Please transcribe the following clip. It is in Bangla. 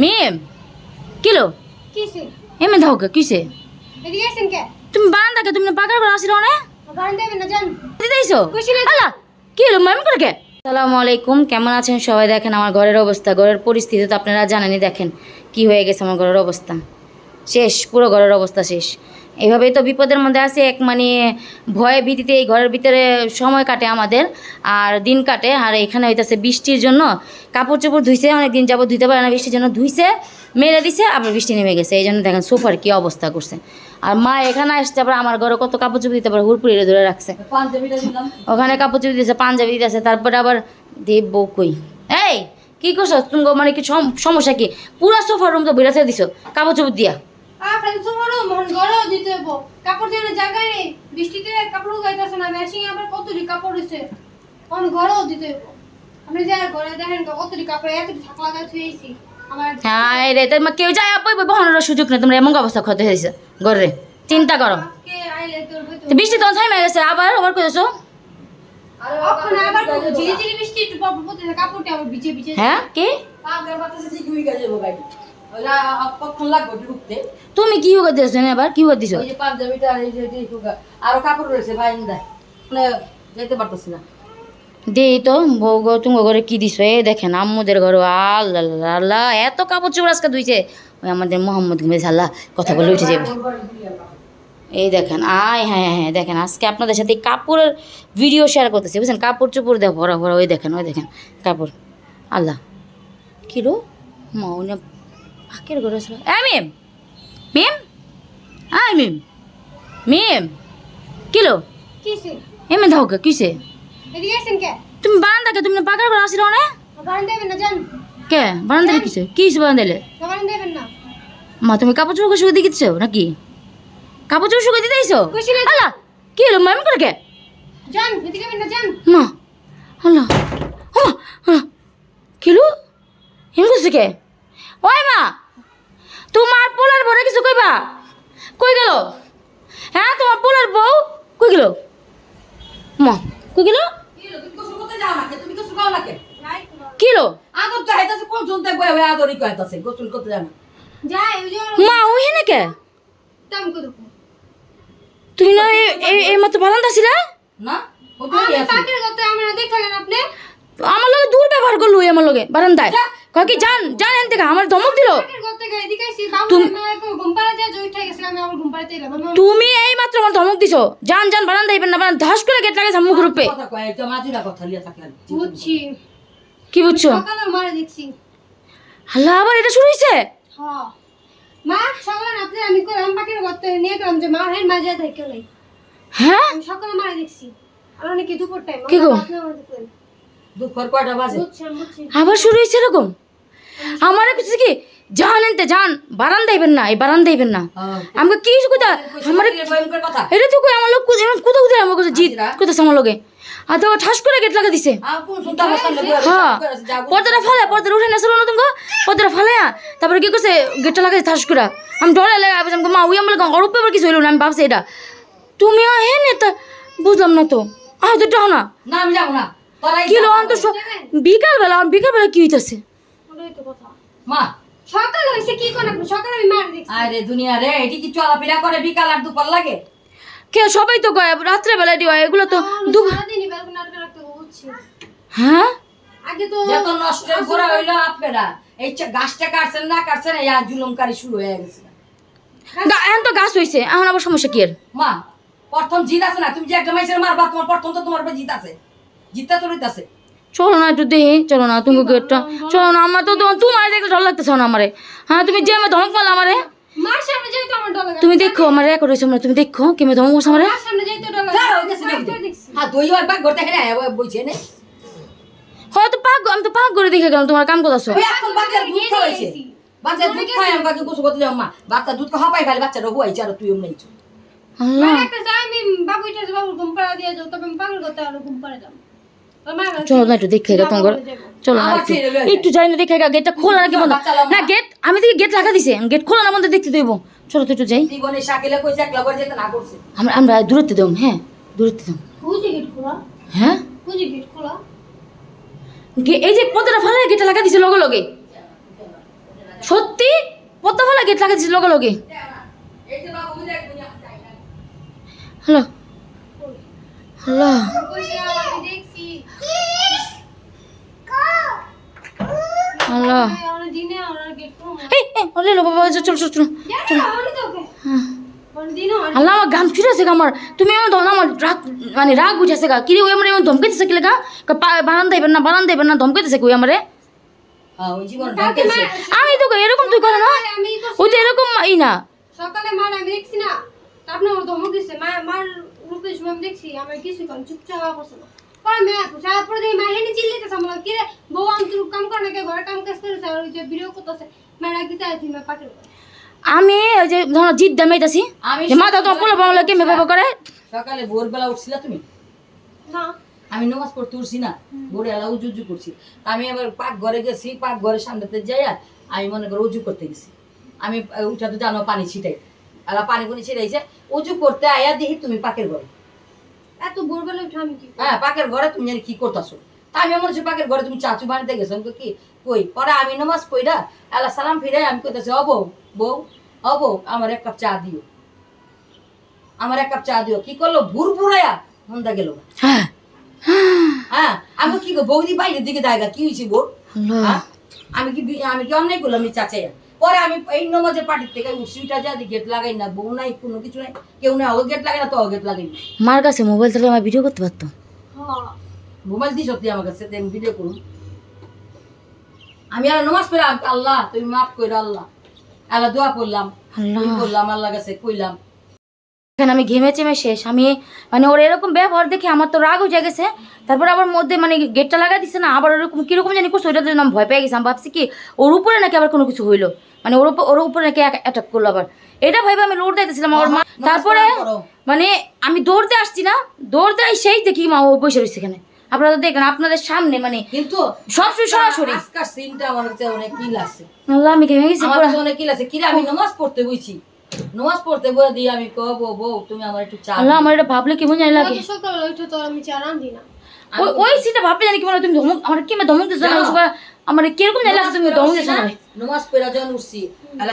মিম কিলো? কিসে? এমে ধাও কে কিসে? এদিকে আসেন কে? তুমি বারান্দা কে তুমি পাকার করে আসিল না? বারান দেবেন না যান। দিতেইছো খুশি না? আল্লাহ কি হলো মামি করে কে? আসসালামু আলাইকুম কেমন আছেন সবাই? দেখেন আমার ঘরের অবস্থা ঘরের পরিস্থিতি তো আপনারা জানেনই দেখেন। কি হয়ে গেছে আমার ঘরের অবস্থা? শেষ পুরো ঘরের অবস্থা শেষ। এইভাবেই তো বিপদের মধ্যে আছে, এক মানে ভয়ে ভীতিতে এই ঘরের ভিতরে সময় কাটে আমাদের, আর দিন কাটে, আর এখানে হইতেছে বৃষ্টির জন্য কাপড় চোপড় ধুইছে অনেক দিন যাব ধুইতে পারে না, বৃষ্টির জন্য ধুইছে মেরে দিছে, আবার বৃষ্টি নেমে গেছে, এই জন্য দেখেন সোফার কি অবস্থা করছে। আর মা এখানে আসছে, আবার আমার ঘরে কত কাপড় চোপড় দিতে পারে হুড়পুড়িয়ে ধরে রাখছে। ওখানে কাপড় চুপড়ি দিয়েছে পাঞ্জাবি দিতেছে, তারপরে আবার দেব বউ কই? এই, কি করছ? তুমি মানে কি সম- সমস্যা কি? পুরো সোফার রুম তো বেড়াতে দিছো, কাপড় চোপড় দিয়া। আ খালি তো বড় মন গড়ও দিতে হব কাপড় যেন জায়গায় নেই। বৃষ্টিতে কাপড় গাইতেছে না ম্যাচিং আবার কতটি কাপড় হয়েছে মন গড়ও দিতে হব আপনি যা ঘরে দেখেন কতটি কাপড় এতটি থাকলা গাছ হয়েছি আমার হ্যাঁ রে তোমার কেউ যায় বই বহানোর সুযোগ নেই। তোমরা এমন অবস্থা ক্ষতি হয়েছে ঘরে। চিন্তা করো। তোর বৃষ্টি তখন থামে গেছে আবার আবার করেছ হ্যাঁ কি? তুমি কি হোক দিয়েছ এবার কি হোক দিছো? আরও কাপড় রয়েছে ভাই মানে যেতে পারতেছি না। দে তো বউ গো তুমি ঘরে কি দিছো? এ দেখেন আম্মুদের ঘরে আল্লাহ আল্লাহ, এত কাপড় চোপড় আজকে ধুইছে। ওই আমাদের মোহাম্মদ আল্লাহ কথা বলে উঠে যাবে। এই দেখেন আয় হ্যাঁ হ্যাঁ দেখেন আজকে আপনাদের সাথে কাপড়ের ভিডিও শেয়ার করতেছি বুঝছেন? কাপড় চোপড় দেখ ভরা ভরা ওই দেখেন ওই দেখেন কাপড়। আল্লাহ কি রো? মা পাকের ঘরে আসলো এ মিম! মিম! আয় মিম! মিম! কিলো? কিসে? এমনি ধাও কে কিসে? তুমি বারান্দা কে তুমি পাকার ঘরে আসিল না? কে? বারান্দালে কিসে? কি হিসেবে বারান্দালে মা তুমি কাপড় চোপড় শুকিয়ে দিচ্ছো নাকি? কাপড় চোপড় শুকিয়ে খুশি না? আল্লাহ কি হলো মামি করে কে? মা আল্লাহ কিলো? হিম করছে কে? ওই মা তোমার পোলার বউ কিছু কইবা? কই গেল? হ্যাঁ তোমার পোলার বউ? কই গেল? মা কই গেল? কিলো? আদর কোন শুনতে বয়ে বয়ে আদরই কইতাছে গোসল করতে যাও যাই ওই যে মা ওই হেনে কে? দাম কত তুমি না এই- এই এই মাত্র বারান্দা ছিলা? না ও তো আমি আছে। পাখির কথা আমরা দেখালেন আপনি? আমার লগে দূর ব্যবহার করল আমার লগে বারান্দায়। কয় কি জান জান এন থেকে আমার ধমক দিল? থেকে তুমি- এই মাত্র আমার ধমক দিছো। জান জান বারান্দা ইবেন না বারান্দা ধাস করে গেট লাগাইছে মুখ রূপে কথা কয় এটা মাঝিরা কথা লিয়া থাকে বুঝছি। কি বুঝছ? সকালে মারা দেখছি। আল্লাহ আবার এটা শুরু হয়েছে হ্যাঁ মা সকালে আপনি আমি করলাম পাখির কথা নিয়ে গেলাম যে মা হ্যাঁ মাঝে লাই। হ্যাঁ? সকালে মারা দেখছি। আর অনেকে দুপুর টাইম কি গো? দুপুর কয়টা বাজে? আবার শুরু হয়েছে এরকম? আমার কিছু কি? জান এনতে জান বারান্দা ইবেন না এই বারান্দা ইবেন না। হ্যাঁ। আমাকে কি কোথা আমার কথা। এটা তো কই আমার লোক কোথা কোথায় আমার কাছে জিত হাজিরা? আমার লগে। আর তো ঠাস করে গেট লাগা দিছে। হ্যাঁ পর্দাটা ফালে পর্দাটা উঠে নেছিল না তুমি পর্দাটা ফালাইয়া তারপরে কি করছে গেটটা লাগাই থাস করে। আমি ডরে লাগে আমি মা উই আমার অরূপ পেপার কিছু হইল না আমি ভাবছি এটা। তুমিও হে নেতা বুঝলাম না তো। আহ তো না। না আমি যাব না। কি। লো অন্ত বিকাল বেলা বিকাল বেলা কি হইতাছে? ওটাই তো কথা। মা। সকালে হয়েছে কি কোন আপনি সকালে আমি মারা দেখছি। আরে দুনিয়া রে এটি কি চলাফেরা করে বিকাল আর দুপুর লাগে? কে সবাই তো রাত্রে বেলা দিও এগুলো তো দু সারাদিনই বেলকনি আটকে রাখতে বুঝছি হ্যাঁ? আগে তো যত নষ্ট করা হইল আপনারা এই গাছটা কাটছেন না কাটছেন এই আর জুলুমকারী শুরু হয়ে গেছে। এখন তো গাছ হইছে এখন আবার সমস্যা কি এর? মা প্রথম জিত আছে না? তুমি যে একটা মাইসের মারবা তোমার প্রথম তো তোমার উপর জিত আছে। জিতটা তো রইতাছে। চলো না একটু দেখি চলো না তুমি গেটটা চলো না আমার তো তোমার তোমার দেখলে ডর লাগতেছে না আমারে। হ্যাঁ তুমি যে আমার ধমক মারলা আমারে। তুমি দেখো আমার রেকর্ড হয়েছে আমরা তুমি দেখো কেমন ধমক মারছে আমারে। হ্যাঁ দই আর বাগ ঘরতে হেনে আয় বইছে নে। হয়তো পাক আমি তো পাক করে দেখে গেলাম তোমার কাম করতেছো। বাচ্চার দুধ খাওয়াইছে বাচ্চার দুধ গোসল করতে যাও মা বাচ্চা দুধ হুয়াইছে আর তুই এমনি আল্লাহ। একটা যাই আমি বাবু এটা বাবু ঘুম পাড়া দিয়ে যাও তবে আমি পাগল করতে আর ঘুম পাড়ে যাও চলো না একটু দেখে গেলাম তোমার চলো না একটু। যাই না দেখে গা গেটটা খোলা নাকি বন্ধ? না গেট আমি দেখি গেট লাগা দিছে। গেট খোলা না বন্ধ দেখতে দেবো। চলো তো একটু যাই। জীবনে শাকিলে কইছে একলা করে যেতে না করছে। আমরা আমরা দূরত্ব দেব হ্যাঁ দূরত্ব দেব। বুঝি গেট খোলা? হ্যাঁ? বুঝি গেট খোলা? গে- এই যে পদটা ফালে গেটটা লাগা দিছে লগে লগে। সত্যি? কত ভালো গেট লগে লগে এই যে বাবু দেখ হ্যালো। এই বাবা চল চল চল হ্যাঁ। আল্লাহ আমার গাম ছুটেছে আমার। তুমি এমন ধম আমার রাগ মানে রাগ উঠেছে গা কিরে ওই আমার এমন ধমকাইতেছে কিলে গা? বানান দেবেন না বানান দেবেন না ধমকাইতেছে কই আমারে? হ্যাঁ আমি তো এরকম তুই করে না? ওই তো এরকম ই না। সকালে মার আমি দেখছি না। আপনি ওর ধমক দিচ্ছে মা মার রূপে সময় আমি দেখছি আমার কিছু কম চুপচাপ হওয়া পরে মেয়ে পুষা পরে দেখি হেনে আমার কি রে? বউ আমি কাম করে নাকি ঘরে কাম কাজ করেছে আর ওই যে করতেছে। মেয়েরা পাটের আমি ওই যে ধরো জিদ দামাইতাছি আমি যে মাথা তো পোলা বাংলা করে? সকালে ভোরবেলা উঠছিলা তুমি? না। আমি নামাজ পড়তে উঠছি না ভোরে এলা উজু উজু করছি। আমি আবার পাক ঘরে গেছি পাক ঘরের সামনেতে যাইয়া আমি মনে করো উজু করতে গেছি। আমি উঠা তো জানো পানি ছিটাই। এলা পানি পানি ছিটাইছে উজু করতে আয়া দেখি তুমি পাকের ঘরে। এত ভোরবেলা উঠে আমি কি হ্যাঁ পাকের ঘরে তুমি জানি কি করতেছো। তা আমি মনে হচ্ছে পাকের ঘরে তুমি চাচু বানিতে গেছো আমি কি? কই? পরে আমি নামাজ কইরা এলা সালাম ফিরে আমি কইতেছি ও বউ বউ আমার এক কাপ চা দিও। আমার এক কাপ চা দিও। কি করল? ভুর ভুরাইয়া মন্দা গেল। হ্যাঁ। হ্যাঁ আমি কি গো বৌদি বাইরের দিকে দায়গা কি হয়েছে বউ? আল্লাহ। হ্যাঁ? আমি কি আমি কি অন্যায় করলাম আমি চাচাইয়া? পরে আমি এই নমাজে পার্টির থেকে উঠছিটা যা গেট লাগাই না বউ নাই কোনো কিছু নাই কেউ নাই ও গেট লাগাই না তো গেট লাগাই মার কাছে মোবাইল থাকলে আমার ভিডিও করতে পারতো? হ্যাঁ মোবাইল দিস সত্যি আমার কাছে আমি ভিডিও করুন। আমি আর নমাজ পড়লাম আল্লাহ তুমি মাফ করে আল্লাহ। আল্লাহ দোয়া করলাম আল্লাহ। করলাম আল্লাহ কাছে কইলাম এখানে আমি ঘেমে চেমে শেষ। আমি মানে ওর এরকম ব্যবহার দেখে আমার তো রাগ হয়ে গেছে। তারপর আবার মধ্যে মানে গেটটা লাগাই দিছে না আবার ওরকম কীরকম জানি করছে ওইটা জন্য আমি ভয় পেয়ে গেছি। আমি ভাবছি কি ওর উপরে নাকি আবার কোনো কিছু হইল? মানে ওর ওর উপরে নাকি অ্যাটাক করল আবার। এটা ভাইবে আমি লড়তে দিয়েছিলাম আমার মা তারপরে মানে আমি দৌড়তে আসছি না দৌড়তে সেই দেখি মা ও বসে রয়েছে এখানে। আপনারা তো দেখেন আপনাদের সামনে মানে কিন্তু সবসময় সরাসরি। আজকার সিনটা আমার কাছে অনেক কি লাগছে আল্লাহ আমি ঘেমে গেছি আমার অনেক কি লাগছে কিরে আমি নামাজ পড়তে বইছি। নামাজ পড়তে বলে দিয়ে আমি কব বউ তুমি আমার একটু চা আল্লাহ আমার এটা ভাবলে কেমন জানি লাগে। কত সকালে উঠে তো আমি চা রান্ধি না। ওই ওই সিটা ভাবলে জানি কি মনে তুমি ধমক আমার কি ধমক দিছ না। আমার কীরকম জানি লাগছে তুমি ধমক দিছ না। নামাজ পড়া যখন উঠছি